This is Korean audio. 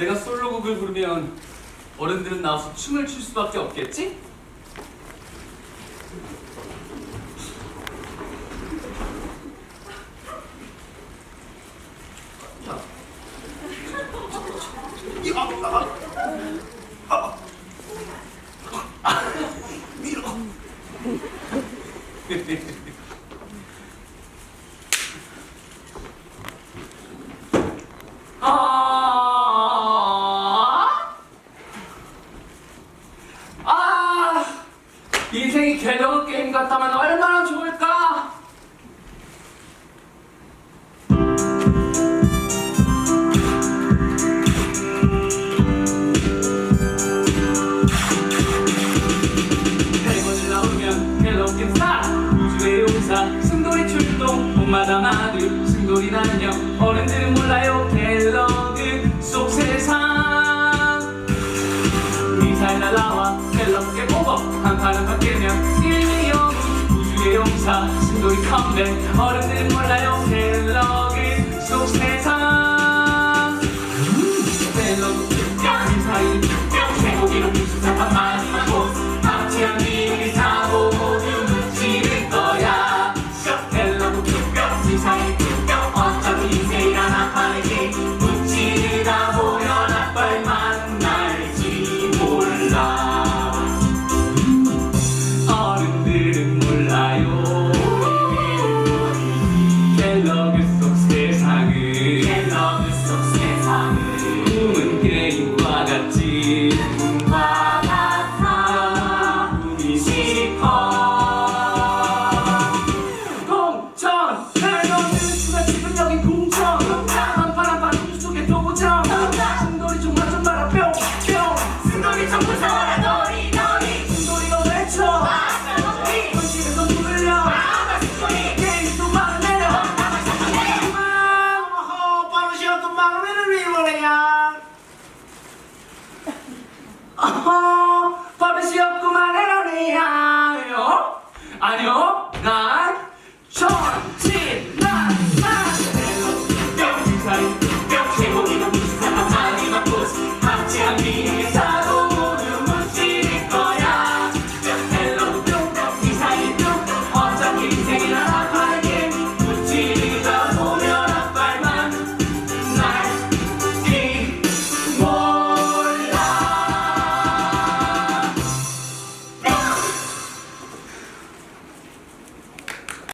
내가 솔로곡을 부르면 어른들은 나와서 춤을 출 수밖에 없겠지? 자. 이, 아, 아, 아. 아. 밀어. 아, 아, 인생이 갤러그 게임 같다면 얼마나 좋을까? 해본을 나오면 갤러그 게임 스타. 우주의 용사 승돌이 출동. 봄마다 마들 승돌이 난녀 어른들은 몰라요 한판은 바뀌면 영웅 우주의 용사 승돌이 컴백 어른들은 몰라요. 갤러그 속 세상. 갤러그 미사일 세고기로 무슨 사판 많이 맞고 박지현이 우리 사고 모두 묻히는 거야. 갤러그 미사일 어차피 인생이란 아빠에게 묻히다 보면 아빠를 만날지 몰라 속 아니요. 난 천지